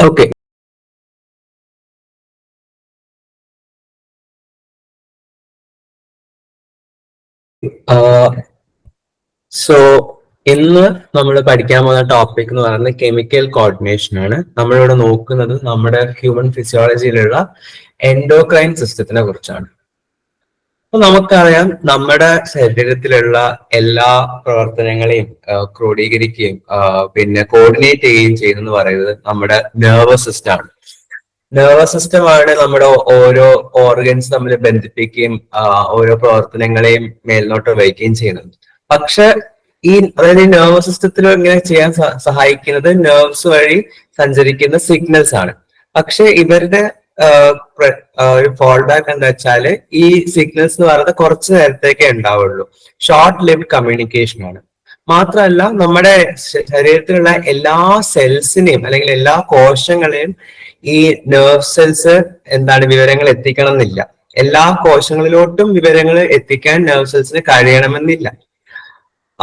Okay so ഇന്ന് നമ്മൾ പഠിക്കാൻ പോകുന്ന ടോപ്പിക് എന്ന് പറയുന്നത് കെമിക്കൽ കോർഡിനേഷൻ ആണ്. നമ്മളിവിടെ നോക്കുന്നത് നമ്മുടെ ഹ്യൂമൻ ഫിസിയോളജിയിലുള്ള എൻഡോക്രൈൻ സിസ്റ്റത്തിനെ കുറിച്ചാണ്. അപ്പൊ നമുക്കറിയാം നമ്മുടെ ശരീരത്തിലുള്ള എല്ലാ പ്രവർത്തനങ്ങളെയും ക്രോഡീകരിക്കുകയും പിന്നെ കോർഡിനേറ്റ് ചെയ്യുകയും ചെയ്യുന്നത് പറയുന്നത് നമ്മുടെ നെർവസ് സിസ്റ്റം ആണ്. നെർവസ് സിസ്റ്റം ആണ് നമ്മുടെ ഓരോ ഓർഗൻസ് തമ്മിൽ ബന്ധിപ്പിക്കുകയും ഓരോ പ്രവർത്തനങ്ങളെയും മേൽനോട്ടം വഹിക്കുകയും ചെയ്യുന്നത്. പക്ഷെ ഈ അതായത് ഈ നെർവസ് സിസ്റ്റത്തിൽ ഇങ്ങനെ ചെയ്യാൻ സഹായിക്കുന്നത് നെർവ്സ് വഴി സഞ്ചരിക്കുന്ന സിഗ്നൽസ് ആണ്. പക്ഷെ ഇവരുടെ ഫോൾ ബാക്ക് എന്താ വെച്ചാൽ ഈ സിഗ്നൽസ് എന്ന് പറയുന്നത് കുറച്ച് നേരത്തേക്കേ ഉണ്ടാവുള്ളൂ. ഷോർട്ട് ലിവ് കമ്മ്യൂണിക്കേഷൻ ആണ്. മാത്രമല്ല നമ്മുടെ ശരീരത്തിലുള്ള എല്ലാ സെൽസിനെയും അല്ലെങ്കിൽ എല്ലാ കോശങ്ങളെയും ഈ നെർവ് സെൽസ് എന്താണ് വിവരങ്ങൾ എത്തിക്കണം എന്നില്ല എല്ലാ കോശങ്ങളിലോട്ടും വിവരങ്ങൾ എത്തിക്കാൻ നെർവ് സെൽസിന് കഴിയണമെന്നില്ല.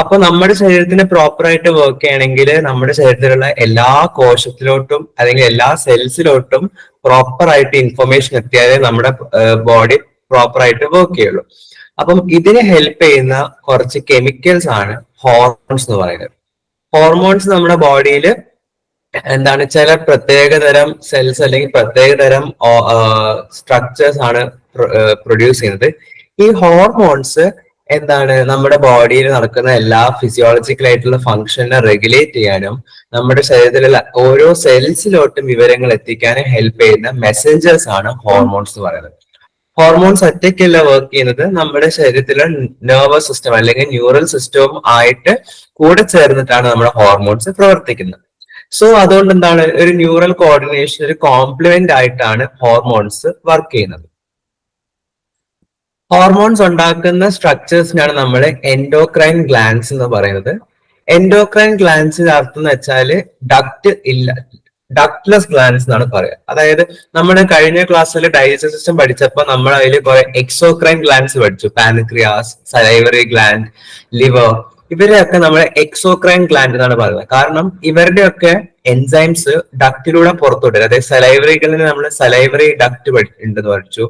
അപ്പൊ നമ്മുടെ ശരീരത്തിന് പ്രോപ്പർ ആയിട്ട് വർക്ക് ചെയ്യണമെങ്കിൽ നമ്മുടെ ശരീരത്തിലുള്ള എല്ലാ കോശത്തിലോട്ടും അല്ലെങ്കിൽ എല്ലാ സെൽസിലോട്ടും പ്രോപ്പർ ആയിട്ട് ഇൻഫർമേഷൻ എത്തിയാലേ നമ്മുടെ ബോഡി പ്രോപ്പർ ആയിട്ട് വർക്ക് ചെയ്യുള്ളൂ. അപ്പം ഇതിനെ ഹെൽപ്പ് ചെയ്യുന്ന കുറച്ച് കെമിക്കൽസ് ആണ് ഹോർമോൺസ് എന്ന് പറയുന്നത്. ഹോർമോൺസ് നമ്മുടെ ബോഡിയിൽ എന്താണ് ചില പ്രത്യേക തരം സെൽസ് അല്ലെങ്കിൽ പ്രത്യേക തരം സ്ട്രക്ചേഴ്സ് ആണ് പ്രൊഡ്യൂസ് ചെയ്യുന്നത്. ഈ ഹോർമോൺസ് എന്താണ് നമ്മുടെ ബോഡിയിൽ നടക്കുന്ന എല്ലാ ഫിസിയോളജിക്കൽ ആയിട്ടുള്ള ഫംഗ്ഷനെ റെഗുലേറ്റ് ചെയ്യാനും നമ്മുടെ ശരീരത്തിലുള്ള ഓരോ സെൽസിലോട്ടും വിവരങ്ങൾ എത്തിക്കാനും ഹെൽപ്പ് ചെയ്യുന്ന മെസ്സഞ്ചേഴ്സ് ആണ് ഹോർമോൺസ് എന്ന് പറയുന്നത്. ഹോർമോൺസ് ഒറ്റയ്ക്കല്ല വർക്ക് ചെയ്യുന്നത്. നമ്മുടെ ശരീരത്തിലെ നെർവസ് സിസ്റ്റം അല്ലെങ്കിൽ ന്യൂറൽ സിസ്റ്റവും ആയിട്ട് കൂടെ ചേർന്നിട്ടാണ് നമ്മുടെ ഹോർമോൺസ് പ്രവർത്തിക്കുന്നത്. സോ അതുകൊണ്ട് എന്താണ്? ഒരു ന്യൂറൽ കോർഡിനേഷൻ ഒരു കോംപ്ലിമെന്റ് ആയിട്ടാണ് ഹോർമോൺസ് വർക്ക് ചെയ്യുന്നത്. ഹോർമോൺസ് ഉണ്ടാക്കുന്ന സ്ട്രക്ചേഴ്സിനാണ് നമ്മൾ എൻഡോക്രൈൻ ഗ്ലാൻസ് എന്ന് പറയുന്നത്. എൻഡോക്രൈൻ ഗ്ലാൻസിന്റെ അർത്ഥം എന്ന് വെച്ചാൽ ഡക്ട് ഇല്ല ഡക്ട്ലെസ് ഗ്ലാൻസ് എന്നാണ് പറയുക അതായത് നമ്മുടെ കഴിഞ്ഞ ക്ലാസ്സിൽ ഡൈജസ്റ്റീവ് സിസ്റ്റം പഠിച്ചപ്പോൾ നമ്മൾ അതിൽ കുറെ എക്സോക്രൈൻ ഗ്ലാൻസ് പഠിച്ചു. പാനക്രിയാസ് സലൈവറി ഗ്ലാൻഡ് ലിവർ ഇവരെയൊക്കെ നമ്മൾ എക്സോക്രൈൻ ഗ്ലാൻഡ് എന്നാണ് പറയുന്നത്. കാരണം ഇവരുടെയൊക്കെ എൻസൈംസ് ഡക്റ്റിലൂടെ പുറത്തുവിടും അതായത് സലൈവറികളിൽ നമ്മൾ സലൈവറി ഡക്ട് ഉണ്ടെന്ന് പഠിച്ചു.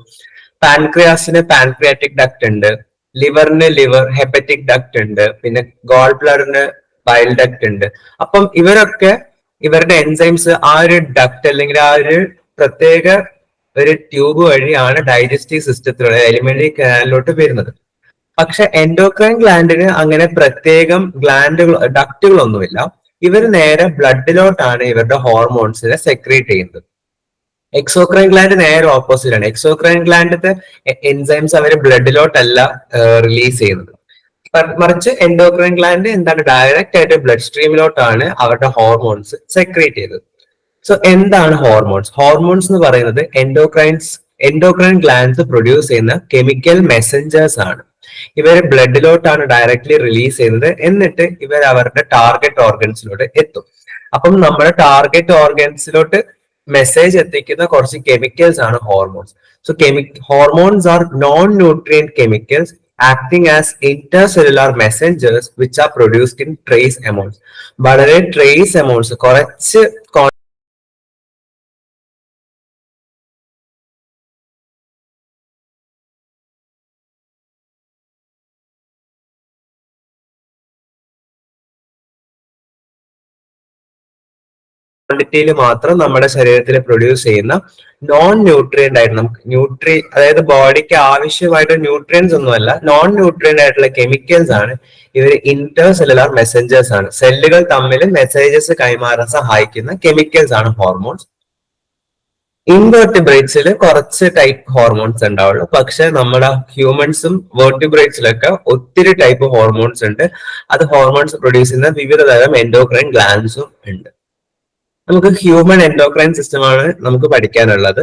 പാൻക്രിയാസിന് പാൻക്രിയാറ്റിക് ഡക്ട് ഉണ്ട്. ലിവറിന് ലിവർ ഹെപ്പറ്റിക് ഡക്ട് ഉണ്ട്. പിന്നെ ഗോൾ ബ്ലഡറിന് ബൈൽ ഡക്ട് ഉണ്ട്. അപ്പം ഇവരൊക്കെ ഇവരുടെ എൻസൈംസ് ആ ഒരു ഡക്ട് അല്ലെങ്കിൽ ആ ഒരു പ്രത്യേക ഒരു ട്യൂബ് വഴിയാണ് ഡൈജസ്റ്റീവ് സിസ്റ്റത്തിലൂടെ എലിമെന്ററി കനാലിലോട്ട് വരുന്നത്. പക്ഷെ എൻഡോക്രൈൻ ഗ്ലാൻഡിന് അങ്ങനെ പ്രത്യേകം ഗ്ലാൻഡുകൾ ഡക്റ്റുകളൊന്നുമില്ല. ഇവർ നേരെ ബ്ലഡിലോട്ടാണ് ഇവരുടെ ഹോർമോൺസിനെ സെക്രീറ്റ് ചെയ്യുന്നത്. എക്സോക്രൈൻ ഗ്ലാൻഡ് നേരെ ഓപ്പോസിറ്റ് ആണ് എക്സോക്രൈൻ ഗ്ലാൻഡിന്റെ എൻസൈംസ് അവർ ബ്ലഡിലോട്ടല്ല റിലീസ് ചെയ്യുന്നത്. മറിച്ച് എൻഡോക്രൈൻ ഗ്ലാൻഡ് എന്താണ് ഡയറക്റ്റ് ആയിട്ട് ബ്ലഡ് സ്ട്രീമിലോട്ടാണ് അവരുടെ ഹോർമോൺസ് സെക്രീറ്റ് ചെയ്തത്. സോ എന്താണ് ഹോർമോൺസ് ഹോർമോൺസ് എന്ന് പറയുന്നത് എൻഡോക്രൈൻസ് എൻഡോക്രൈൻ ഗ്ലാൻഡ്സ് പ്രൊഡ്യൂസ് ചെയ്യുന്ന കെമിക്കൽ മെസ്സഞ്ചേഴ്സ് ആണ്. ഇവർ ബ്ലഡിലോട്ടാണ് ഡയറക്ട്ലി റിലീസ് ചെയ്യുന്നത്. എന്നിട്ട് ഇവർ അവരുടെ ടാർഗറ്റ് ഓർഗൻസിലോട്ട് എത്തും. അപ്പം നമ്മുടെ ടാർഗറ്റ് ഓർഗൻസിലോട്ട് മെസ്സേജ് എത്തിക്കുന്ന കുറച്ച് കെമിക്കൽസ് ആണ് hormones so കെമി hormones are non nutrient chemicals acting as intercellular messengers which are produced in trace amounts വളരെ ട്രേസ് എമൗണ്ട്സ് കുറച്ച് ക്വാണ്ടിറ്റിയിൽ മാത്രം നമ്മുടെ ശരീരത്തിൽ പ്രൊഡ്യൂസ് ചെയ്യുന്ന നോൺ ന്യൂട്രിയന്റ് ആയിട്ട് നമുക്ക് ന്യൂട്രി അതായത് ബോഡിക്ക് ആവശ്യമായിട്ട് ന്യൂട്രിയൻസ് ഒന്നുമല്ല നോൺ ന്യൂട്രിയന്റ് ആയിട്ടുള്ള കെമിക്കൽസ് ആണ് ഇവർ ഇന്റർ സെല്ലുലാർ മെസ്സഞ്ചേഴ്സ് ആണ് സെല്ലുകൾ തമ്മിൽ മെസ്സേജസ് കൈമാറാൻ സഹായിക്കുന്ന കെമിക്കൽസ് ആണ് ഹോർമോൺസ് ഇൻവെർട്ടിബ്രേറ്റ്സിൽ കുറച്ച് ടൈപ്പ് ഹോർമോൺസ് ഉണ്ടാവുള്ളൂ. പക്ഷെ നമ്മുടെ ഹ്യൂമൻസും വെർട്ടിബ്രേറ്റ്സിലൊക്കെ ഒത്തിരി ടൈപ്പ് ഹോർമോൺസ് ഉണ്ട്. അത് ഹോർമോൺസ് പ്രൊഡ്യൂസ് ചെയ്യുന്ന വിവിധ തരം എൻഡോക്രൈൻ ഗ്ലാൻസും ഉണ്ട്. നമുക്ക് ഹ്യൂമൻ എൻഡോക്രൈൻ സിസ്റ്റം ആണ് നമുക്ക് പഠിക്കാനുള്ളത്.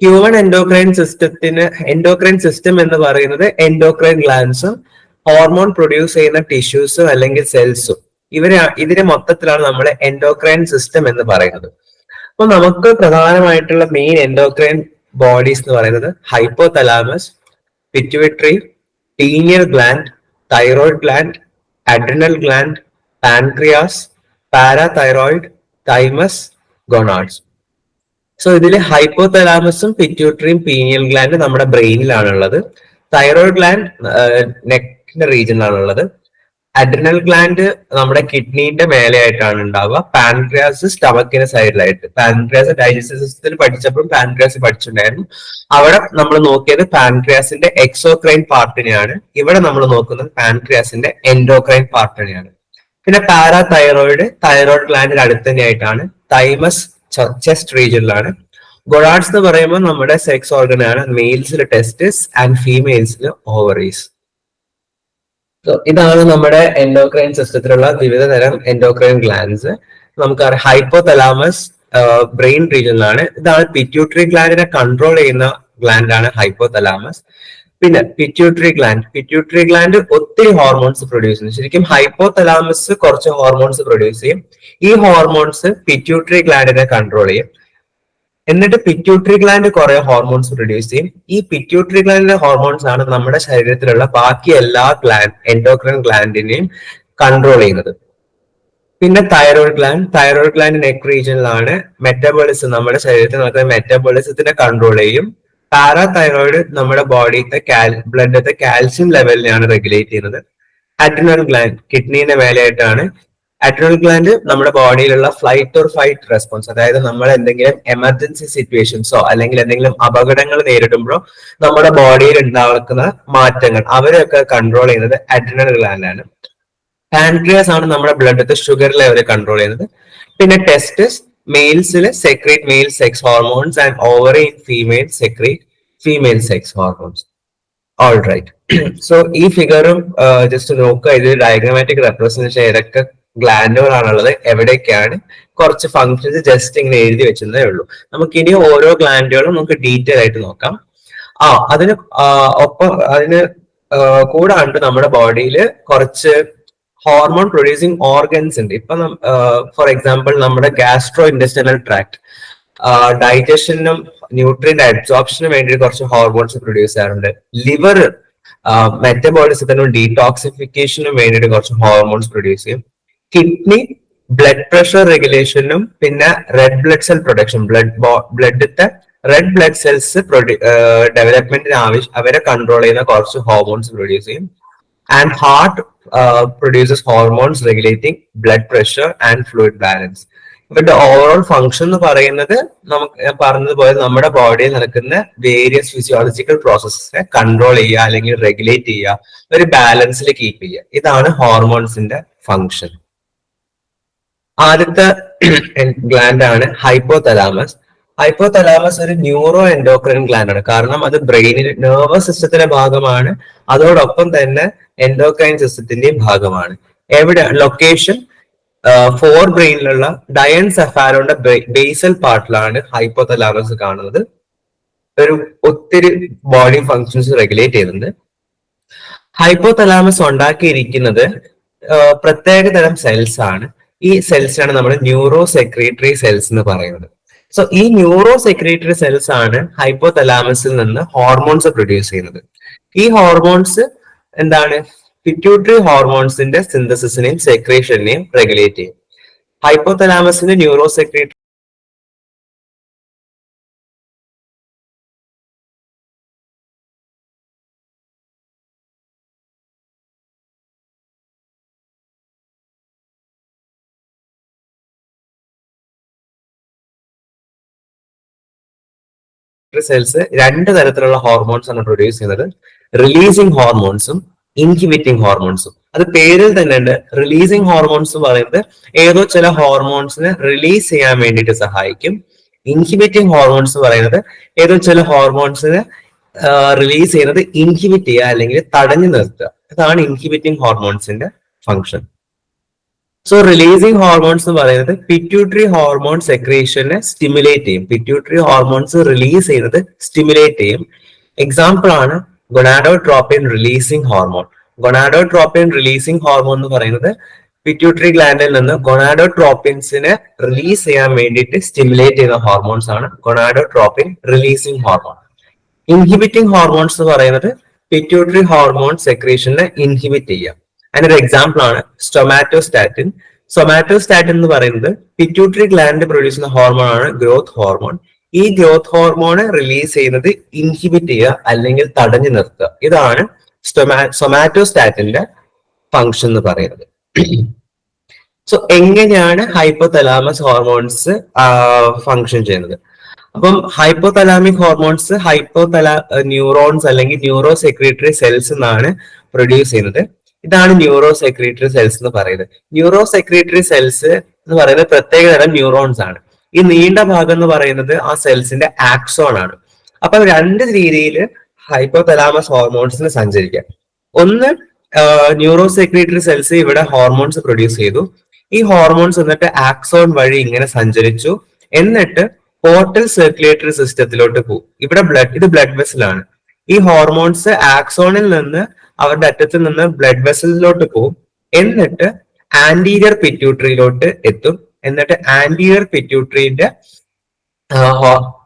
ഹ്യൂമൻ എൻഡോക്രൈൻ സിസ്റ്റത്തിന് എൻഡോക്രൈൻ സിസ്റ്റം എന്ന് പറയുന്നത് എൻഡോക്രൈൻ ഗ്ലാൻസും ഹോർമോൺ പ്രൊഡ്യൂസ് ചെയ്യുന്ന ടിഷ്യൂസും അല്ലെങ്കിൽ സെൽസും ഇവരെ ഇതിന്റെ മൊത്തത്തിലാണ് നമ്മൾ എൻഡോക്രൈൻ സിസ്റ്റം എന്ന് പറയുന്നത്. അപ്പൊ നമുക്ക് പ്രധാനമായിട്ടുള്ള മെയിൻ എൻഡോക്രൈൻ ബോഡീസ് എന്ന് പറയുന്നത് hypothalamus pituitary pineal gland thyroid gland adrenal gland pancreas parathyroid thymus gonads so ഇതിൽ ഹൈപ്പോ തലാമസും പിറ്റ്യൂട്ടറിയും പീനിയൽ ഗ്ലാൻഡ് നമ്മുടെ ബ്രെയിനിലാണുള്ളത് തൈറോയിഡ് ഗ്ലാൻഡ് നെക്കിന്റെ റീജിയനിലാണുള്ളത് അഡ്രിനൽ ഗ്ലാൻഡ് നമ്മുടെ കിഡ്നീന്റെ മേലെയായിട്ടാണ് ഉണ്ടാവുക പാൻക്രിയാസ് സ്റ്റമക്കിന്റെ സൈഡിലായിട്ട് പാൻക്രിയാസ് ഡൈജസ്റ്റീവ് സിസ്റ്റത്തിൽ പഠിച്ചപ്പോഴും പാൻക്രിയാസ് പഠിച്ചിട്ടുണ്ടായിരുന്നു. അവിടെ നമ്മൾ നോക്കിയത് പാൻക്രിയാസിന്റെ എക്സോക്രൈൻ പാർട്ടിനെയാണ് ഇവിടെ നമ്മൾ നോക്കുന്നത് പാൻക്രിയാസിന്റെ എൻഡോക്രൈൻ പാർട്ടിനെയാണ് പിന്നെ പാരാ തൈറോയിഡ് ഗ്ലാൻഡിന്റെ അടുത്ത് തന്നെയായിട്ടാണ്. തൈമസ് ചെസ്റ്റ് റീജിയനിലാണ് ഗൊഡാഡ്സ് എന്ന് പറയുമ്പോൾ നമ്മുടെ സെക്സ് ഓർഗനാണ് മെയിൽസിൽ ടെസ്റ്റിസ് ആൻഡ് ഫീമെയിൽസിൽ ഓവറീസ് ഇതാണ് നമ്മുടെ എൻഡോക്രൈൻ സിസ്റ്റത്തിലുള്ള വിവിധ തരം എൻഡോക്രൈൻ ഗ്ലാൻസ് നമുക്കറിയാം ഹൈപ്പോ തലാമസ് ബ്രെയിൻ റീജിയനിലാണ് ഇതാണ് പിറ്റ്യൂട്ടറി ഗ്ലാൻഡിനെ കൺട്രോൾ ചെയ്യുന്ന ഗ്ലാൻഡാണ് ഹൈപ്പോ തലാമസ് പിന്നെ പിറ്റ്യൂട്ടറി ഗ്ലാൻഡ് പിറ്റ്യൂട്ടറി ഗ്ലാൻഡ് ഒത്തിരി ഹോർമോൺസ് പ്രൊഡ്യൂസ് ചെയ്യുന്നു. ശരിക്കും ഹൈപ്പോ തലാമസ് കുറച്ച് ഹോർമോൺസ് പ്രൊഡ്യൂസ് ചെയ്യും. ഈ ഹോർമോൺസ് പിറ്റ്യൂട്ടറി ഗ്ലാൻഡിനെ കൺട്രോൾ ചെയ്യും. എന്നിട്ട് പിറ്റ്യൂട്ടറി ഗ്ലാൻഡ് കുറെ ഹോർമോൺസ് പ്രൊഡ്യൂസ് ചെയ്യും. ഈ പിറ്റ്യൂട്ടറി ഗ്ലാൻഡിന്റെ ഹോർമോൺസ് ആണ് നമ്മുടെ ശരീരത്തിലുള്ള ബാക്കി എല്ലാ ഗ്ലാൻഡ് എൻഡോക്രൈൻ ഗ്ലാൻഡിനെയും കൺട്രോൾ ചെയ്യുന്നത്. പിന്നെ thyroid gland thyroid gland neck റീജിയനിലാണ് metabolism നമ്മുടെ ശരീരത്തിൽ നടക്കുന്ന മെറ്റബോളിസത്തിനെ കൺട്രോൾ ചെയ്യും. പാരാ തൈറോയിഡ് നമ്മുടെ ബോഡിയിലത്തെ ബ്ലഡിലത്തെ കാൽസ്യം ലെവലിനെയാണ് റെഗുലേറ്റ് ചെയ്യുന്നത്. അഡ്രിനൽ ഗ്ലാൻഡ് കിഡ്നീന്റെ മേലെയായിട്ടാണ്. അഡ്രിനൽ ഗ്ലാൻഡ് നമ്മുടെ ബോഡിയിലുള്ള ഫ്ലൈറ്റ് ഓർ ഫൈറ്റ് റെസ്പോൺസ് അതായത് നമ്മൾ എന്തെങ്കിലും എമർജൻസി സിറ്റുവേഷൻസോ അല്ലെങ്കിൽ എന്തെങ്കിലും അപകടങ്ങൾ നേരിടുമ്പോഴോ നമ്മുടെ ബോഡിയിൽ ഉണ്ടാക്കുന്ന മാറ്റങ്ങൾ അവരെയൊക്കെ കൺട്രോൾ ചെയ്യുന്നത് അഡ്രിനൽ ഗ്ലാൻഡാണ് പാൻക്രിയാസ് ആണ് നമ്മുടെ ബ്ലഡിലത്തെ ഷുഗർ ലെവൽ കൺട്രോൾ ചെയ്യുന്നത്. പിന്നെ testes മെയിൽസിൽ secrete male sex hormones and ovary in female secrete female sex hormones all right so ഈ ഫിഗറും ജസ്റ്റ് നോക്കുക. ഇത് ഡയഗ്രമാറ്റിക് റെപ്രസെന്റേഷൻ ഏതൊക്കെ ഗ്ലാൻഡുകളാണുള്ളത് എവിടെയൊക്കെയാണ്. കുറച്ച് ഫങ്ഷൻസ് ജസ്റ്റ് ഇങ്ങനെ എഴുതി വെച്ചതേ ഉള്ളൂ. നമുക്ക് ഇനി ഓരോ ഗ്ലാൻഡുകളും നമുക്ക് ഡീറ്റെയിൽ ആയിട്ട് നോക്കാം. ആ അതിന് ഒപ്പം അതിന് കൂടാണ്ട് നമ്മുടെ ബോഡിയിൽ കുറച്ച് ഹോർമോൺ പ്രൊഡ്യൂസിങ് ഓർഗൻസ് ഉണ്ട്. ഇപ്പൊ ഫോർ എക്സാമ്പിൾ നമ്മുടെ ഗാസ്ട്രോ ഇൻഡസ്ട്രിയൽ ട്രാക്ട് ഡൈജഷനും ന്യൂട്രിയൻ അബ്സോർപ്ഷനും വേണ്ടി കുറച്ച് ഹോർമോൺസ് പ്രൊഡ്യൂസ് ചെയ്യാറുണ്ട്. ലിവർ മെറ്റബോളിസത്തിനും ഡീടോക്സിഫിക്കേഷനും വേണ്ടിയിട്ട് കുറച്ച് ഹോർമോൺസ് പ്രൊഡ്യൂസ് ചെയ്യും. കിഡ്നി ബ്ലഡ് പ്രഷർ റെഗുലേഷനും പിന്നെ red blood cell production blood ബ്ലഡിത്തെ red blood cells ഡെവലപ്മെന്റിന് ആവശ്യം അവരെ കൺട്രോൾ ചെയ്യുന്ന കുറച്ച് ഹോർമോൺസ് പ്രൊഡ്യൂസ് ചെയ്യും. And uh, produces hormones regulating blood pressure and fluid balance. ഇവരുടെ ഓവറോൾ ഫങ്ഷൻ എന്ന് പറയുന്നത് നമുക്ക് പറഞ്ഞതുപോലെ നമ്മുടെ ബോഡിയിൽ നടക്കുന്ന വേരിയസ് ഫിസിയോളജിക്കൽ പ്രോസസ്സിനെ കൺട്രോൾ ചെയ്യുക അല്ലെങ്കിൽ റെഗുലേറ്റ് ചെയ്യുക ഒരു ബാലൻസിൽ കീപ്പ് ചെയ്യുക. ഇതാണ് ഹോർമോൺസിന്റെ ഫങ്ഷൻ ആദ്യത്തെ ഗ്ലാൻഡ് ആണ് ഹൈപ്പോ തലാമസ് ഹൈപ്പോ തലാമസ് ഒരു ന്യൂറോ എൻഡോക്രൈൻ ഗ്ലാൻഡ് ആണ്. കാരണം അത് ബ്രെയിനിൽ നെർവസ് സിസ്റ്റത്തിന്റെ ഭാഗമാണ്. അതോടൊപ്പം തന്നെ എൻഡോക്രൈൻ സിസ്റ്റത്തിന്റെയും ഭാഗമാണ്. എവിടെ? ലൊക്കേഷൻ ഫോർ ബ്രെയിനിലുള്ള ഡയൻ സഫാരോന്റെ ബേസൽ പാർട്ടിലാണ് ഹൈപ്പോ തലാമസ് കാണുന്നത്. ഒരു ഒത്തിരി ബോഡി ഫങ്ഷൻസ് റെഗുലേറ്റ് ചെയ്യുന്നുണ്ട്. ഹൈപ്പോ തലാമസ് ഉണ്ടാക്കിയിരിക്കുന്നത് പ്രത്യേക തരം സെൽസ് ആണ്. ഈ സെൽസിനാണ് നമ്മൾ ന്യൂറോ സെക്രട്ടറി സെൽസ് എന്ന് പറയുന്നത്. സോ ഈ ന്യൂറോ സെക്രട്ടറി സെൽസ് ആണ് ഹൈപ്പോ തലാമസിൽ നിന്ന് ഹോർമോൺസ് പ്രൊഡ്യൂസ് ചെയ്യുന്നത്. ഈ ഹോർമോൺസ് എന്താണ്? പിറ്റ്യൂട്ടറി ഹോർമോൺസിന്റെ സിന്തസിസിനെയും സെക്രേഷനെയും റെഗുലേറ്റ് ചെയ്യും. ഹൈപ്പോ തലാമസിന്റെ ന്യൂറോ സെക്രട്ടറി സെൽസ് രണ്ട് തരത്തിലുള്ള ഹോർമോൺസ് ആണ് പ്രൊഡ്യൂസ് ചെയ്യുന്നത്. റിലീസിങ് ഹോർമോൺസും ഇൻഹിബിറ്റിംഗ് ഹോർമോൺസും അത് പേരിൽ തന്നെ ഉണ്ട്. റിലീസിങ് ഹോർമോൺസ് പറയുന്നത് ഏതോ ചില ഹോർമോൺസിനെ റിലീസ് ചെയ്യാൻ വേണ്ടിയിട്ട് സഹായിക്കും. ഇൻഹിബിറ്റിംഗ് ഹോർമോൺസ് പറയുന്നത് ഏതോ ചില ഹോർമോൺസിനെ റിലീസ് ചെയ്യുന്നത് ഇൻഹിബിറ്റ് ചെയ്യുക അല്ലെങ്കിൽ തടഞ്ഞു നിർത്തുക. അതാണ് ഇൻഹിബിറ്റിംഗ് ഹോർമോൺസിന്റെ ഫംഗ്ഷൻ സോ റിലീസിങ് ഹോർമോൺസ് എന്ന് പറയുന്നത് പിറ്റ്യൂട്ടറി ഹോർമോൺ സെക്രേഷനെ സ്റ്റിമുലേറ്റ് ചെയ്യും. പിറ്റ്യൂട്ടറി ഹോർമോൺസ് റിലീസ് ചെയ്യുന്നത് സ്റ്റിമുലേറ്റ് ചെയ്യും. എക്സാമ്പിൾ ആണ് gonadotropin releasing hormone gonadotropin releasing hormone എന്ന് പറയുന്നത് പിറ്റ്യൂട്ടറി ഗ്ലാൻഡിൽ നിന്ന് ഗൊണാഡോട്രോപ്പിൻസിനെ റിലീസ് ചെയ്യാൻ വേണ്ടിയിട്ട് സ്റ്റിമുലേറ്റ് ചെയ്യുന്ന ഹോർമോൺസ് ആണ് gonadotropin releasing hormone inhibiting hormones എന്ന് പറയുന്നത് പിറ്റ്യൂട്ടറി ഹോർമോൺ സെക്രീഷനെ ഇൻഹിബിറ്റ് ചെയ്യാം അതിനൊരു എക്സാമ്പിൾ ആണ് സ്റ്റൊമാറ്റോസ്റ്റാറ്റിൻ സൊമാറ്റോസ്റ്റാറ്റിൻ എന്ന് പറയുന്നത് പിറ്റ്യൂട്ടറി ഗ്ലാൻഡ് പ്രൊഡ്യൂസ് ചെയ്യുന്ന ഹോർമോൺ ആണ് ഗ്രോത്ത് ഹോർമോൺ ഈ ഗ്രോത്ത് ഹോർമോണ് റിലീസ് ചെയ്യുന്നത് ഇൻഹിബിറ്റ് ചെയ്യുക അല്ലെങ്കിൽ തടഞ്ഞു നിർത്തുക. ഇതാണ് സൊമാറ്റോസ്റ്റാറ്റിന്റെ ഫങ്ഷൻ എന്ന് പറയുന്നത്. സോ എങ്ങനെയാണ് ഹൈപ്പോതലാമസ് ഹോർമോൺസ് ഫങ്ഷൻ ചെയ്യുന്നത്? അപ്പം ഹൈപ്പോതലാമിക് ഹോർമോൺസ് ഹൈപ്പോതല ന്യൂറോൺസ് അല്ലെങ്കിൽ ന്യൂറോ സെക്രട്ടറി സെൽസ് എന്നാണ് പ്രൊഡ്യൂസ് ചെയ്യുന്നത്. ഇതാണ് ന്യൂറോ സെക്രട്ടറി സെൽസ് എന്ന് പറയുന്നത്. ന്യൂറോ സെക്രട്ടറി സെൽസ് എന്ന് പറയുന്നത് പ്രത്യേക തരം ന്യൂറോൺസ് ആണ്. ഈ നീണ്ട ഭാഗം എന്ന് പറയുന്നത് ആ സെൽസിന്റെ ആക്സോൺ ആണ്. അപ്പൊ രണ്ട് രീതിയിൽ ഹൈപ്പോതലാമസ് ഹോർമോൺസിന് സഞ്ചരിക്കാം. ഒന്ന് ന്യൂറോ സെക്രട്ടറി സെൽസ് ഇവിടെ ഹോർമോൺസ് പ്രൊഡ്യൂസ് ചെയ്തു. ഈ ഹോർമോൺസ് എന്നിട്ട് ആക്സോൺ വഴി ഇങ്ങനെ സഞ്ചരിച്ചു. എന്നിട്ട് പോർട്ടൽ സർക്കുലേറ്ററി സിസ്റ്റത്തിലോട്ട് പോകും ഇവിടെ ബ്ലഡ് ഇത് ബ്ലഡ് വെസലാണ് ഈ ഹോർമോൺസ് ആക്സോണിൽ നിന്ന് അവരുടെ അറ്റത്ത് നിന്ന് ബ്ലഡ് വെസലിലോട്ട് പോകും എന്നിട്ട് ആന്റീരിയർ പിറ്റ്യൂട്ടറിയിലോട്ട് എത്തും. എന്നിട്ട് ആന്റീരിയർ പിറ്റ്യൂട്ടറിന്റെ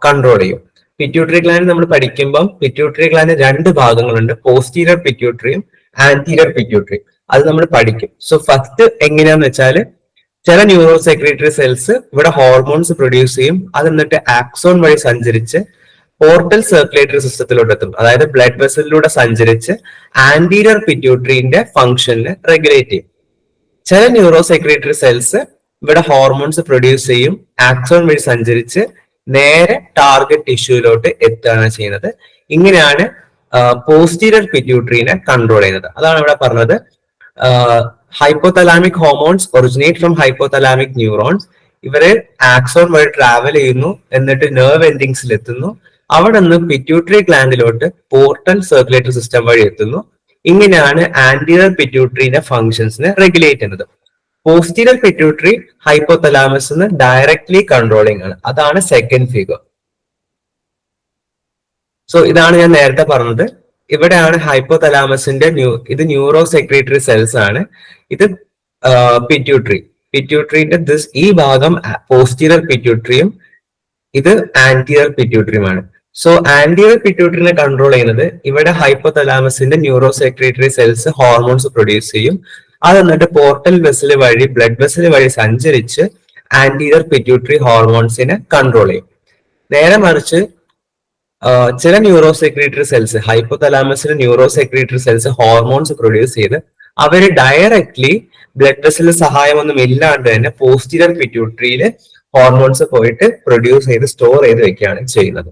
കൺട്രോൾ ചെയ്യും. പിറ്റ്യൂട്ടറി ഗ്ലാൻഡ് നമ്മൾ പഠിക്കുമ്പോൾ പിറ്റ്യൂട്ടറി ഗ്ലാൻഡ് രണ്ട് ഭാഗങ്ങളുണ്ട്. പോസ്റ്റീരിയർ പിറ്റ്യൂട്ടറിയും ആന്റീരിയർ പിറ്റ്യൂട്ടറി അത് നമ്മൾ പഠിക്കും. സോ ഫസ്റ്റ് എങ്ങനെയാന്ന് വെച്ചാൽ ചില ന്യൂറോ സെക്രട്ടറി സെൽസ് ഇവിടെ ഹോർമോൺസ് പ്രൊഡ്യൂസ് ചെയ്യും. അത് എന്നിട്ട് ആക്സോൺ വഴി സഞ്ചരിച്ച് പോർട്ടൽ സർക്കുലേറ്ററി സിസ്റ്റത്തിലോട്ട് എത്തും. അതായത് ബ്ലഡ് വെസലിലൂടെ സഞ്ചരിച്ച് ആന്റീരിയർ പിറ്റ്യൂട്ടറിന്റെ ഫംഗ്ഷനെ റെഗുലേറ്റ് ചെയ്യും. ചില ന്യൂറോ സെക്രട്ടറി സെൽസ് ഇവിടെ ഹോർമോൺസ് പ്രൊഡ്യൂസ് ചെയ്യും. ആക്സോൺ വഴി സഞ്ചരിച്ച് നേരെ ടാർഗറ്റ് ടിഷ്യൂലോട്ട് എത്തുകയാണ് ചെയ്യുന്നത്. ഇങ്ങനെയാണ് പോസ്റ്റീരിയർ പിറ്റ്യൂട്ടറിനെ കൺട്രോൾ ചെയ്യുന്നത്. അതാണ് ഇവിടെ പറഞ്ഞത്. Hypothalamic hormones originate from hypothalamic neurons ഇവർ ആക്സോൺ വഴി ട്രാവൽ ചെയ്യുന്നു. എന്നിട്ട് നെർവ് എൻഡിങ്സിൽ എത്തുന്നു. അവിടെ നിന്ന് പിറ്റ്യൂട്ടറി ഗ്ലാൻഡിലോട്ട് പോർട്ടൽ സർക്കുലേറ്ററി സിസ്റ്റം വഴി എത്തുന്നു. ഇങ്ങനെയാണ് ആന്റിയർ പിറ്റ്യൂട്ടറിന്റെ ഫങ്ഷൻസിനെ റെഗുലേറ്റ് ചെയ്യുന്നത്. Posterior pituitary hypothalamus directly controlling ആണ്. അതാണ് സെക്കൻഡ് ഫിഗർ സോ ഇതാണ് ഞാൻ നേരത്തെ പറഞ്ഞത്. ഇവിടെയാണ് ഹൈപ്പോതലാമസിന്റെ ന്യൂ ഇത് ന്യൂറോ സെക്രട്ടറി സെൽസ് ആണ്. ഇത് പിറ്റ്യൂട്ടറി പിറ്റ്യൂട്ടറിന്റെ ദിസ് ഈ ഭാഗം പോസ്റ്റീരിയർ പിറ്റ്യൂട്ടറിയും ഇത് ആന്റിയർ പിറ്റ്യൂട്ടറിയുമാണ് സോ ആന്റിയർ പിറ്റ്യൂട്ടറിനെ കൺട്രോൾ ചെയ്യുന്നത് ഇവിടെ ഹൈപ്പോതലാമസിന്റെ neuro secretory cells hormones produce ചെയ്യും. അത് എന്നിട്ട് പോർട്ടൽ വെസൽ വഴി ബ്ലഡ് വെസൽ വഴി സഞ്ചരിച്ച് ആന്റിയർ പിറ്റ്യൂട്ടറി ഹോർമോൺസിനെ കൺട്രോൾ ചെയ്യും. നേരെ മറിച്ച് ചില ന്യൂറോ സെക്രട്ടറി സെൽസ് ഹൈപ്പോതലാമസിന്റെ neuro secretory cells hormones produce ചെയ്ത് അവർ ഡയറക്ട്ലി ബ്ലഡ് വെസലിന്റെ സഹായമൊന്നും ഇല്ലാണ്ട് തന്നെ പോസ്റ്റീരിയർ പിറ്റ്യൂട്ടറിയിൽ ഹോർമോൺസ് പോയിട്ട് പ്രൊഡ്യൂസ് ചെയ്ത് സ്റ്റോർ ചെയ്ത് വെക്കുകയാണ് ചെയ്യുന്നത്.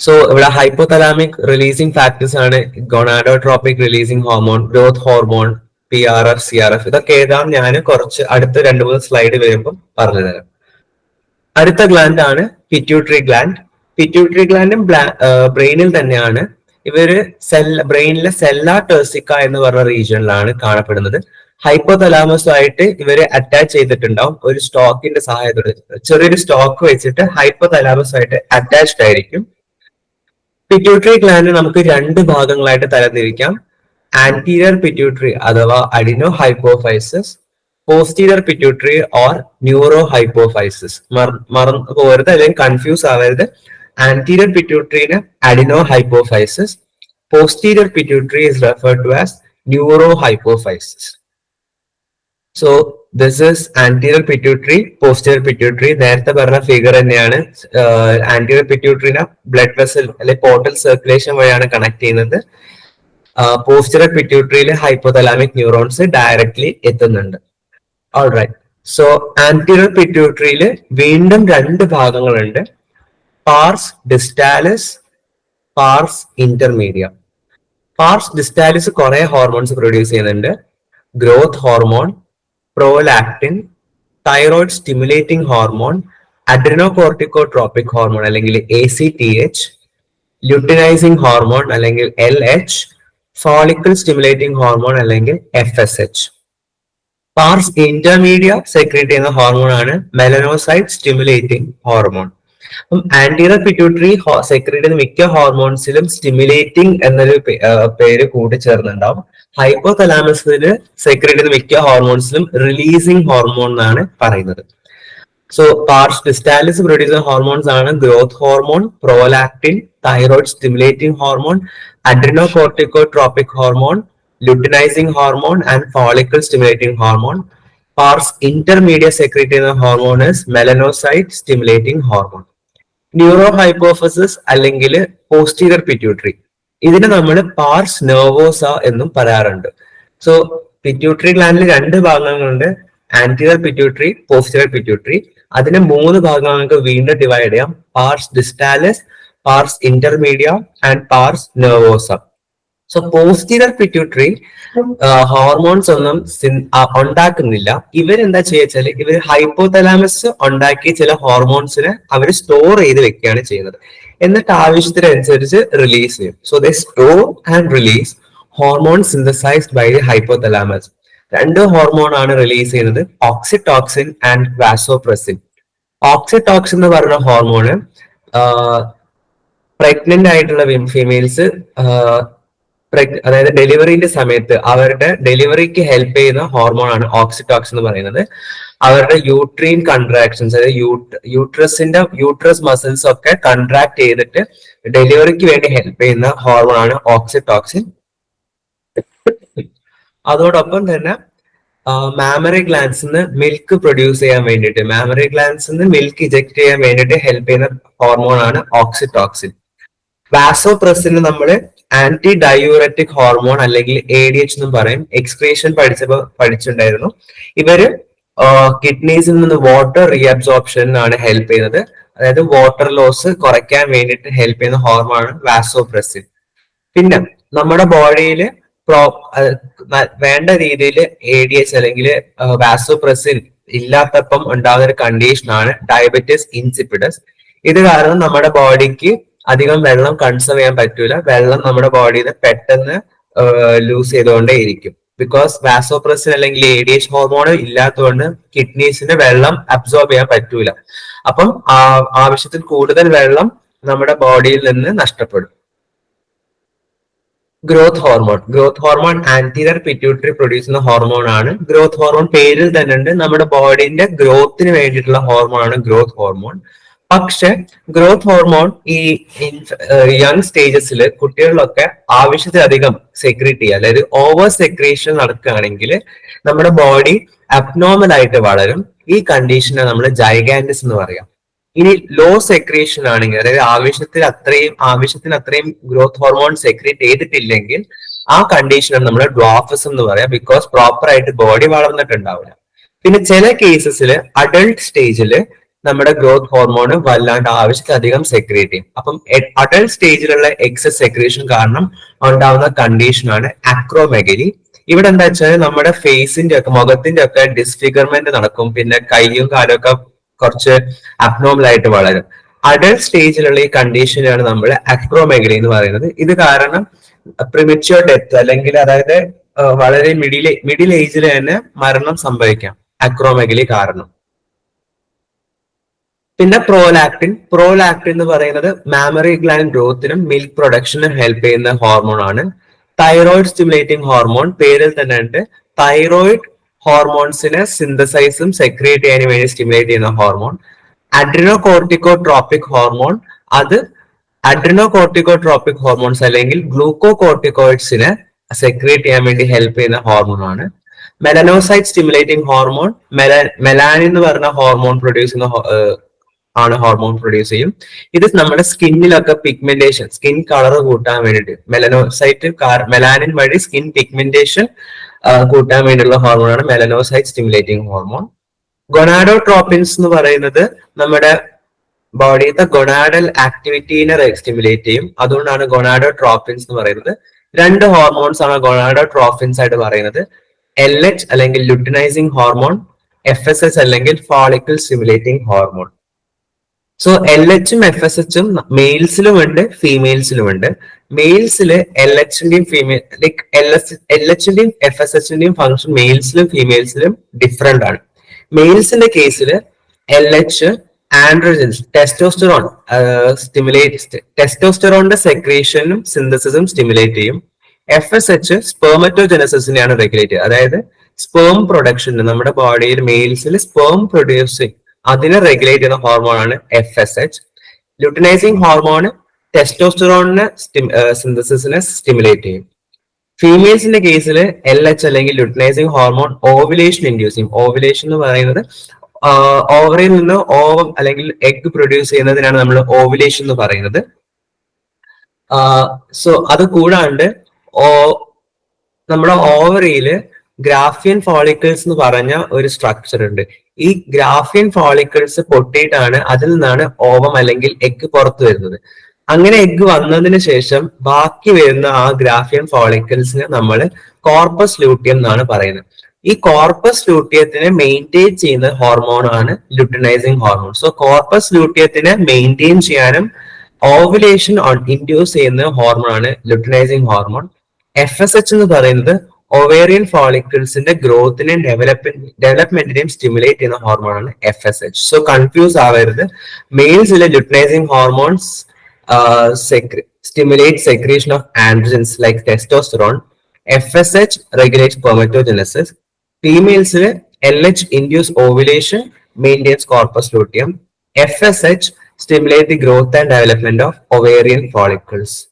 സോ ഇവിടെ ഹൈപ്പോതലാമിക് റിലീസിംഗ് ഫാക്ടേഴ്സ് ആണ്. Gonadotropic releasing hormone growth hormone P R F C R F ഇതൊക്കെ ഏതാണ് ഞാൻ കുറച്ച് അടുത്ത രണ്ട് മൂന്ന് സ്ലൈഡ് വരുമ്പോൾ പറഞ്ഞു തരാം അടുത്ത ഗ്ലാൻഡ് ആണ് പിറ്റ്യൂട്ടറി ഗ്ലാൻഡ് പിറ്റ്യൂട്ടറി ഗ്ലാൻഡും ബ്രെയിനിൽ തന്നെയാണ് ഇവർ സെൽ ബ്രെയിനിലെ സെല്ലാ ടേഴ്സിക്ക എന്ന് പറഞ്ഞ റീജിയനിലാണ് കാണപ്പെടുന്നത്. ഹൈപ്പോതലാമസുമായിട്ട് ഇവരെ അറ്റാച്ച് ചെയ്തിട്ടുണ്ടാവും. ഒരു സ്റ്റോക്കിന്റെ സഹായത്തോടെ. ചെറിയൊരു സ്റ്റോക്ക് വെച്ചിട്ട് ഹൈപ്പോ തലാമസുമായിട്ട് അറ്റാച്ച്ഡ് ആയിരിക്കും. പിറ്റ്യൂട്ടറി ഗ്ലാൻഡ് നമുക്ക് രണ്ട് ഭാഗങ്ങളായിട്ട് തരംതിരിക്കാം. ആന്റീരിയർ പിറ്റ്യൂട്ടറി അഥവാ adenohypophyses posterior pituitary or neurohypophysis മറന്നു പോകരുത് അല്ലെങ്കിൽ കൺഫ്യൂസ് ആവരുത്. Anterior പിറ്റ്യൂട്ടറിന് adenohypophysis posterior pituitary is referred to as neurohypophysis so this is anterior pituitary posterior pituitary നേരത്തെ പറഞ്ഞ ഫിഗർ തന്നെയാണ്. ആന്റീരിയർ പിറ്റ്യൂട്ടറിനെ ബ്ലഡ് വെസൽ അല്ലെ പോർട്ടൽ സർക്കുലേഷൻ വഴിയാണ് കണക്ട് ചെയ്യുന്നത്. പോസ്റ്റീരിയർ പിറ്റ്യൂട്ടറിയിൽ ഹൈപ്പോതലാമിക് ന്യൂറോൺസ് ഡയറക്ട്ലി എത്തുന്നുണ്ട്. ഓൾ റൈറ്റ് സോ ആന്റീരിയർ പിറ്റ്യൂട്ടറിയിൽ വീണ്ടും രണ്ട് ഭാഗങ്ങളുണ്ട്. Pars distalis pars intermedia pars distalis കുറെ ഹോർമോൺസ് പ്രൊഡ്യൂസ് ചെയ്യുന്നുണ്ട്. Growth hormone prolactin thyroid stimulating hormone adrenocorticotropic hormone അല്ലെങ്കിൽ A C T H luteinizing hormone അല്ലെങ്കിൽ L H follicle stimulating hormone അല്ലെങ്കിൽ F S H pars intermedia secrete ചെയ്യുന്ന hormone ആണ് melanocyte stimulating hormone അപ്പം ആന്റിറ pituitary secrete ചെയ്യുന്ന മിക്ക ഹോർമോൺസിലും stimulating എന്നൊരു പേര് കൂടി ചേർന്നുണ്ടാവും ഹൈപ്പോ തലാമസിൽ സെക്രട്ട് ചെയ്യുന്ന മിക്ക ഹോർമോൺസിലും റിലീസിംഗ് ഹോർമോൺ എന്നാണ് പറയുന്നത്. So pars distalis produce hormones ആണ് growth hormone prolactin thyroid stimulating hormone adrenocorticotropic hormone luteinizing hormone and follicle stimulating hormone pars intermediate secrete ചെയ്യുന്ന hormone melanocyte stimulating hormone neurohypophysis അല്ലെങ്കിൽ posterior pituitary ഇതിനെ നമ്മൾ pars nervosa എന്നും പറയാറുണ്ട്. So pituitary ഗ്ലാൻഡിൽ രണ്ട് ഭാഗങ്ങളുണ്ട്. ആന്റിയർ pituitary posterior pituitary അതിനെ മൂന്ന് ഭാഗങ്ങൾക്ക് വീണ്ടും ഡിവൈഡ് ചെയ്യാം. Pars distalis pars intermedia and pars nervosa so posterior pituitary hormones ഒന്നും ഉണ്ടാക്കുന്നില്ല. ഇവരെന്താ ചെയ്യുക ഇവർ ഹൈപ്പോതലാമസ് ഉണ്ടാക്കിയ ചില ഹോർമോൺസിനെ അവർ സ്റ്റോർ ചെയ്ത് വെക്കുകയാണ് ചെയ്യുന്നത്. എന്നിട്ട് ആവശ്യത്തിനനുസരിച്ച് റിലീസ് ചെയ്യും. So the store and release hormone synthesized by the hypothalamus രണ്ട് ഹോർമോൺ ആണ് റിലീസ് ചെയ്യുന്നത്. ഓക്സിറ്റോക്സിൻ ആൻഡ് വാസോപ്രസിൻ ഓക്സിറ്റോക്സിൻ എന്ന് പറയുന്ന ഹോർമോണ് പ്രഗ്നന്റ് ആയിട്ടുള്ള ഫീമെയിൽസ് അതായത് ഡെലിവറിന്റെ സമയത്ത് അവരുടെ ഡെലിവറിക്ക് ഹെൽപ്പ് ചെയ്യുന്ന ഹോർമോൺ ആണ് ഓക്സിറ്റോക്സ് എന്ന് പറയുന്നത്. അവരുടെ യൂട്രീൻ കൺട്രാക്ഷൻസ് അതായത് യൂട്രസിന്റെ യൂട്രസ് മസിൽസ് ഒക്കെ കൺട്രാക്ട് ചെയ്തിട്ട് ഡെലിവറിക്ക് വേണ്ടി ഹെൽപ്പ് ചെയ്യുന്ന ഹോർമോൺ ആണ് ഓക്സിറ്റോക്സിൻ അതോടൊപ്പം തന്നെ മാമറി ഗ്ലാൻസിന്ന് മിൽക്ക് പ്രൊഡ്യൂസ് ചെയ്യാൻ വേണ്ടിയിട്ട് മാമറി ഗ്ലാൻസിന്ന് മിൽക്ക് ഇജക്ട് ചെയ്യാൻ വേണ്ടിയിട്ട് ഹെൽപ്പ് ചെയ്യുന്ന ഹോർമോൺ ആണ് ഓക്സിറ്റോക്സിൻ വാസോപ്രസിന് നമ്മൾ ആന്റി ഡയൂററ്റിക് ഹോർമോൺ അല്ലെങ്കിൽ എ ഡി എച്ച് എന്നും പറയും. എക്സ്ക്രീഷൻ പഠിച്ചപ്പോ പഠിച്ചിട്ടുണ്ടായിരുന്നു. ഇവർ കിഡ്നീസിൽ നിന്ന് വാട്ടർ റീഅബ്സോർപ്ഷൻ ആണ് ഹെൽപ്പ് ചെയ്യുന്നത്. അതായത് വാട്ടർ ലോസ് കുറയ്ക്കാൻ വേണ്ടിയിട്ട് ഹെൽപ്പ് ചെയ്യുന്ന ഹോർമോൺ വാസോപ്രസിൻ പിന്നെ നമ്മുടെ ബോഡിയിൽ പ്രോ വേണ്ട രീതിയിൽ എ ഡി എച്ച് അല്ലെങ്കിൽ വാസോപ്രസിൻ ഇല്ലാത്തപ്പം ഉണ്ടാകുന്ന ഒരു കണ്ടീഷനാണ് ഡയബറ്റിസ് ഇൻസിപ്പിഡസ് ഇത് കാരണം നമ്മുടെ ബോഡിക്ക് അധികം വെള്ളം കൺസേർവ് ചെയ്യാൻ പറ്റൂല. വെള്ളം നമ്മുടെ ബോഡിയിൽ നിന്ന് പെട്ടെന്ന് ലൂസ് ചെയ്തുകൊണ്ടേ ഇരിക്കും ബിക്കോസ് വാസോപ്രസിൻ അല്ലെങ്കിൽ എ ഡി എച്ച് ഹോർമോൺ ഇല്ലാത്തതുകൊണ്ട് കിഡ്നീസിന് വെള്ളം അബ്സോർബ് ചെയ്യാൻ പറ്റൂല. അപ്പം ആവശ്യത്തിൽ കൂടുതൽ വെള്ളം നമ്മുടെ ബോഡിയിൽ നിന്ന് നഷ്ടപ്പെടും. Growth hormone growth hormone anterior pituitary produce ചെയ്യുന്ന ഹോർമോൺ ആണ്. ഗ്രോത്ത് ഹോർമോൺ പേരിൽ തന്നെ ഉണ്ട്. നമ്മുടെ ബോഡിന്റെ ഗ്രോത്തിന് വേണ്ടിയിട്ടുള്ള ഹോർമോൺ ആണ് ഗ്രോത്ത് ഹോർമോൺ പക്ഷെ ഗ്രോത്ത് ഹോർമോൺ ഈ യങ് സ്റ്റേജസിൽ കുട്ടികളിലൊക്കെ ആവശ്യത്തിലധികം സെക്രീറ്റ് ചെയ്യുക അതായത് ഓവർ സെക്രീഷൻ നടക്കുകയാണെങ്കിൽ നമ്മുടെ ബോഡി അബ്നോർമൽ ആയിട്ട് വളരും. ഈ കണ്ടീഷനെ നമ്മൾ ജൈഗാൻഡിസ് എന്ന് പറയാം. ഇനി ലോ സെക്രീഷൻ ആണെങ്കിൽ അതായത് ആവശ്യത്തിൽ അത്രയും ആവശ്യത്തിന് അത്രയും ഗ്രോത്ത് ഹോർമോൺ സെക്രീറ്റ് ചെയ്തിട്ടില്ലെങ്കിൽ ആ കണ്ടീഷനെ നമ്മൾ ഡ്വാഫസ് എന്ന് പറയാം ബിക്കോസ് പ്രോപ്പർ ആയിട്ട് ബോഡി വളർന്നിട്ടുണ്ടാവില്ല. പിന്നെ ചില കേസസിൽ അഡൾട്ട് സ്റ്റേജിൽ നമ്മുടെ ഗ്രോത്ത് ഹോർമോൺ വല്ലാണ്ട് ആവശ്യത്തിലധികം സെക്രേറ്റ് ചെയ്യും. അപ്പം അഡൾട്ട് സ്റ്റേജിലുള്ള എക്സസ് സെക്രേഷൻ കാരണം ഉണ്ടാവുന്ന കണ്ടീഷനാണ് അക്രോമെഗലി ഇവിടെ എന്താ വെച്ചാൽ നമ്മുടെ ഫേസിന്റെ ഒക്കെ മുഖത്തിന്റെ ഒക്കെ ഡിസ്ഫിഗർമെന്റ് നടക്കും. പിന്നെ കൈയും കാലും ഒക്കെ കുറച്ച് അബ്നോമൽ ആയിട്ട് വളരും. അഡൾട്ട് സ്റ്റേജിലുള്ള ഈ കണ്ടീഷനാണ് നമ്മൾ അക്രോമെഗലി എന്ന് പറയുന്നത്. ഇത് കാരണം പ്രിമിച്യൂർ ഡെത്ത് അല്ലെങ്കിൽ അതായത് വളരെ മിഡിൽ മിഡിൽ ഏജിൽ തന്നെ മരണം സംഭവിക്കാം. അക്രോമെഗലി കാരണം. പിന്നെ പ്രോലാക്ടിൻ പ്രോലാക്ടിൻ എന്ന് പറയുന്നത് മാമറി ഗ്ലാൻഡ് ഗ്രോത്തിനും മിൽക്ക് പ്രൊഡക്ഷനും ഹെൽപ്പ് ചെയ്യുന്ന ഹോർമോൺ ആണ്. തൈറോയിഡ് സ്റ്റിമുലേറ്റിംഗ് ഹോർമോൺ പേരിൽ തന്നെ ഉണ്ട്. തൈറോയിഡ് ഹോർമോൺസിനെ സിന്തസൈസും സെക്രിയേറ്റ് ചെയ്യാനും വേണ്ടി സ്റ്റിമുലേറ്റ് ചെയ്യുന്ന ഹോർമോൺ അഡ്രിനോ കോർട്ടിക്കോട്രോപ്പിക് ഹോർമോൺ അത് അഡ്രിനോ കോർട്ടിക്കോട്രോപ്പിക് ഹോർമോൺസ് അല്ലെങ്കിൽ ഗ്ലൂക്കോ കോർട്ടിക്കോയിഡ്സിനെ സെക്രിയേറ്റ് ചെയ്യാൻ വേണ്ടി ഹെൽപ്പ് ചെയ്യുന്ന ഹോർമോൺ ആണ്. മെലനോസൈറ്റ് സ്റ്റിമുലേറ്റിംഗ് ഹോർമോൺ മെല മെലാനിൻ എന്ന് പറഞ്ഞ ഹോർമോൺ പ്രൊഡ്യൂസ് ചെയ്യുന്ന ആണ് ഹോർമോൺ പ്രൊഡ്യൂസ് ചെയ്യും. ഇത് നമ്മുടെ സ്കിന്നിലൊക്കെ പിഗ്മെന്റേഷൻ സ്കിൻ കളർ കൂട്ടാൻ വേണ്ടിയിട്ട് മെലനോസൈറ്റ് മെലാനിൻ വഴി സ്കിൻ പിഗ്മെന്റേഷൻ കൂട്ടാൻ വേണ്ടിയുള്ള ഹോർമോണാണ് മെലനോസൈറ്റ് സ്റ്റിമുലേറ്റിംഗ് ഹോർമോൺ ഗൊണാഡോട്രോപ്പിൻസ് എന്ന് പറയുന്നത് നമ്മുടെ ബോഡിയിലത്തെ ഗൊണാഡൽ ആക്ടിവിറ്റീനെ സ്റ്റിമുലേറ്റ് ചെയ്യും. അതുകൊണ്ടാണ് ഗൊണാഡോട്രോപ്പിൻസ് എന്ന് പറയുന്നത്. രണ്ട് ഹോർമോൺസ് ആണ് ഗൊണാഡോട്രോഫിൻസ് ആയിട്ട് പറയുന്നത്. എൽ എച്ച് അല്ലെങ്കിൽ luteinizing hormone F S S അല്ലെങ്കിൽ follicle stimulating hormone so L എച്ചും F S എച്ചും മെയിൽസിലും ഉണ്ട് ഫീമെയിൽസിലും ഉണ്ട്. മെയിൽസിൽ L എച്ചിന്റെയും female like L S L എച്ചിന്റെയും F S എച്ചിന്റെയും ഫംഗ്ഷൻ മെയിൽസിലും ഫീമെയിൽസിലും ഡിഫറെന്റ് ആണ്. മെയിൽസിന്റെ കേസിൽ L H androgens testosterone stimulate ടെസ്റ്റോസ്റ്ററോണിന്റെ സെക്രീഷനും സിന്തസിസും സ്റ്റിമുലേറ്റ് ചെയ്യും. എഫ് എസ് എച്ച് സ്പെർമറ്റോജനസിനെയാണ് റെഗുലേറ്റ് ചെയ്യുക. അതായത് സ്പേം പ്രൊഡക്ഷൻ നമ്മുടെ ബോഡിയിൽ മെയിൽസിൽ സ്പേം പ്രൊഡ്യൂസിങ് അതിനെ റെഗുലേറ്റ് ചെയ്യുന്ന ഹോർമോൺ ആണ് F S H luteinizing hormone ടെസ്റ്റോസ്റ്ററോണിന് സിന്തസിസിനെ സ്റ്റിമുലേറ്റ് ചെയ്യും. ഫീമെയിൽസിന്റെ കേസിൽ എൽ എച്ച് അല്ലെങ്കിൽ ലുട്ടനൈസിങ് ഹോർമോൺ ഓവുലേഷൻ ഇൻഡ്യൂസ് ചെയ്യും. ഓവുലേഷൻ എന്ന് പറയുന്നത് ഓവറിൽ നിന്ന് ഓവം അല്ലെങ്കിൽ എഗ് പ്രൊഡ്യൂസ് ചെയ്യുന്നതിനാണ് നമ്മൾ ഓവുലേഷൻ എന്ന് പറയുന്നത്. സോ അത് കൂടാണ്ട് ഓ നമ്മുടെ ഓവറിയിൽ ഗ്രാഫിയൻ ഫോളിക്കിൾസ് എന്ന് പറഞ്ഞ ഒരു സ്ട്രക്ചർ ഉണ്ട്. ഈ ഗ്രാഫിയൻ ഫോളിക്കിൾസ് പൊട്ടിയിട്ടാണ് അതിൽ നിന്നാണ് ഓവം അല്ലെങ്കിൽ എഗ്ഗ് പുറത്തു വരുന്നത്. അങ്ങനെ എഗ്ഗ് വന്നതിന് ശേഷം ബാക്കി വരുന്ന ആ ഗ്രാഫിയൻ ഫോളിക്കിൾസിനെ നമ്മൾ കോർപ്പസ് ലൂട്ടിയം എന്നാണ് പറയുന്നത്. ഈ കോർപ്പസ് ലൂട്ടിയത്തിനെ മെയിന്റെയിൻ ചെയ്യുന്ന ഹോർമോൺ ആണ് ലുട്ടനൈസിങ് ഹോർമോൺ സോ കോർപ്പസ് ലൂട്ടിയത്തിനെ മെയിന്റെയിൻ ചെയ്യാനും ഓവുലേഷൻ ഇൻഡ്യൂസ് ചെയ്യുന്ന ഹോർമോൺ ആണ് luteinizing hormone F S H എന്ന് പറയുന്നത് ഒവേറിയൻ ഫോളിക്കിൾസിന്റെ ഗ്രോത്തിനെയും ഡെവലപ്മെന്റ് ഡെവലപ്മെന്റിനെയും സ്റ്റിമുലേറ്റ് ചെയ്യുന്ന ഹോർമോണാണ് F S H so confuse ആവരുത് മെയിൽസിലെ luteinizing hormones stimulate secretion of androgens like testosterone. FSH regulates spermatogenesis. Females LH induce ovulation, maintains corpus luteum. FSH stimulate the growth and development of ovarian follicles.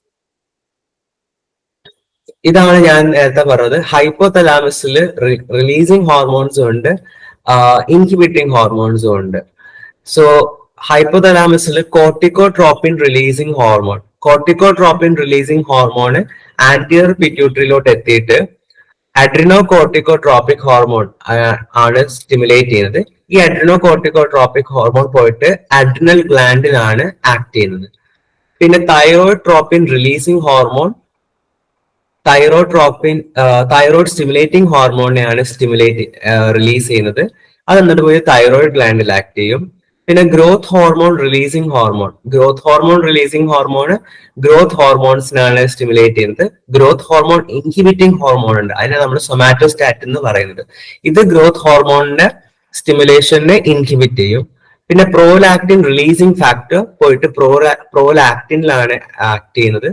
ഇതാണ് ഞാൻ നേരത്തെ പറഞ്ഞത്. ഹൈപ്പോതലാമസിൽ releasing ഹോർമോൺസും ഉണ്ട്. Inhibiting ഹോർമോൺസും ഉണ്ട്. So ഹൈപ്പോതലാമസിൽ corticotropin releasing hormone corticotropin releasing hormone anterior പിറ്റ്യൂട്ടറിയിലോട്ട് എത്തിയിട്ട് adrenocorticotropic hormone ആണ് stimulate ചെയ്യുന്നത്. ഈ അഡ്രിനോ കോർട്ടിക്കോട്രോപ്പിക് ഹോർമോൺ പോയിട്ട് അഡ്രിനൽ ഗ്ലാൻഡിലാണ് ആക്ട് ചെയ്യുന്നത്. പിന്നെ thyrotropin tropin releasing hormone thyrotropin thyroid stimulating ഹോർമോണിനെയാണ് stimulate release ചെയ്യുന്നത്. അത് എന്നിട്ട് പോയി തൈറോയിഡ് ഗ്ലാൻഡിൽ ആക്ട് ചെയ്യും. പിന്നെ growth hormone releasing hormone growth hormone releasing hormone growth ഹോർമോൺസിനാണ് stimulate ചെയ്യുന്നത്. ഗ്രോത്ത് ഹോർമോൺ ഇൻഹിബിറ്റിംഗ് ഹോർമോൺ ഉണ്ട്. അതിനെ നമ്മൾ സൊമാറ്റോസ്റ്റാറ്റ് എന്ന് പറയുന്നത്. ഇത് ഗ്രോത്ത് ഹോർമോണിന്റെ സ്റ്റിമുലേഷനെ ഇൻഹിബിറ്റ് ചെയ്യും. പിന്നെ പ്രോലാക്ടിൻ റിലീസിംഗ് ഫാക്ടർ പോയിട്ട് പ്രോ പ്രോലാക്ടിനിലാണ് ആക്ട് ചെയ്യുന്നത്.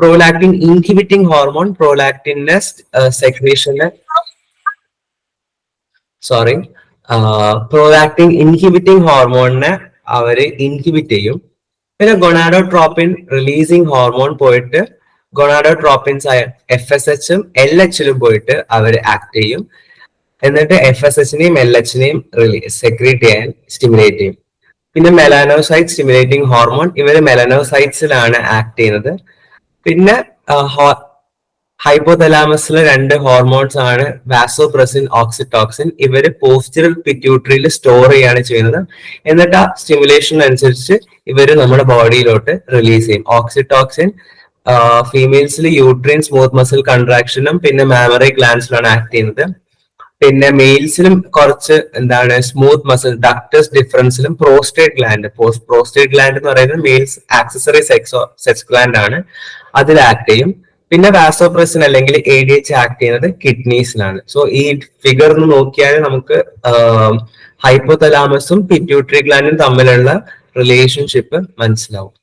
പ്രോലാക്ടിൻ ഇൻഹിബിറ്റിംഗ് ഹോർമോൺ പ്രോലാക്ടിന്റെ സെക്രീഷനെ സോറി പ്രോലാക്ടിൻ ഇൻഹിബിറ്റിംഗ് ഹോർമോണിനെ അവർ ഇൻഹിബിറ്റ് ചെയ്യും. പിന്നെ ഗൊണാഡോട്രോപ്പിൻ റിലീസിങ് ഹോർമോൺ പോയിട്ട് ഗൊണാഡോട്രോപ്പിൻസ് ആയ എഫ് എസ് എച്ചും എൽ എച്ചിലും പോയിട്ട് അവർ ആക്ട് ചെയ്യും. എന്നിട്ട് എഫ് എസ് എച്ചിനെയും എൽ എച്ചിനെയും സെക്രീറ്റ് ചെയ്യാൻ സ്റ്റിമുലേറ്റ് ചെയ്യും. പിന്നെ മെലാനോസൈറ്റ് സ്റ്റിമുലേറ്റിംഗ് ഹോർമോൺ ഇവർ മെലാനോസൈറ്റ്സിലാണ് ആക്ട് ചെയ്യുന്നത്. പിന്നെ ഹൈപ്പോതലാമസിലെ രണ്ട് ഹോർമോൺസ് ആണ് വാസോപ്രസിൻ ഓക്സിറ്റോക്സിൻ ഇവർ പോസ്റ്ററൽ പിറ്റ്യൂട്ടറിയിൽ സ്റ്റോർ ചെയ്യാണ് ചെയ്യുന്നത്. എന്നിട്ട് ആ സ്റ്റിമുലേഷൻ അനുസരിച്ച് ഇവർ നമ്മുടെ ബോഡിയിലോട്ട് റിലീസ് ചെയ്യും. ഓക്സിറ്റോക്സിൻ ഫീമെയിൽസിൽ യൂട്രീൻ സ്മൂത്ത് മസിൽ കൺട്രാക്ഷനും പിന്നെ മാമറി ഗ്ലാൻസിലാണ് ആക്ട് ചെയ്യുന്നത്. പിന്നെ മെയിൽസിലും കുറച്ച് എന്താണ് സ്മൂത്ത് മസിൽ ഡക്ടേഴ്സ് ഡിഫറൻസിലും പ്രോസ്റ്റേറ്റ് ഗ്ലാൻഡ് പ്രോസ്റ്റേറ്റ് ഗ്ലാൻഡ് എന്ന് പറയുന്നത് males accessory sex sex gland ആണ്. അതിൽ ആക്ട് ചെയ്യും. പിന്നെ വാസോപ്രസിൻ അല്ലെങ്കിൽ എ ഡി എച്ച് ആക്ട് ചെയ്യുന്നത് കിഡ്നീസിലാണ് സോ ഈ ഫിഗർ നോക്കിയാൽ നമുക്ക് ഹൈപ്പോതലാമസും പിറ്റ്യൂട്ടറി ഗ്ലാൻഡും തമ്മിലുള്ള റിലേഷൻഷിപ്പ് മനസ്സിലാവും.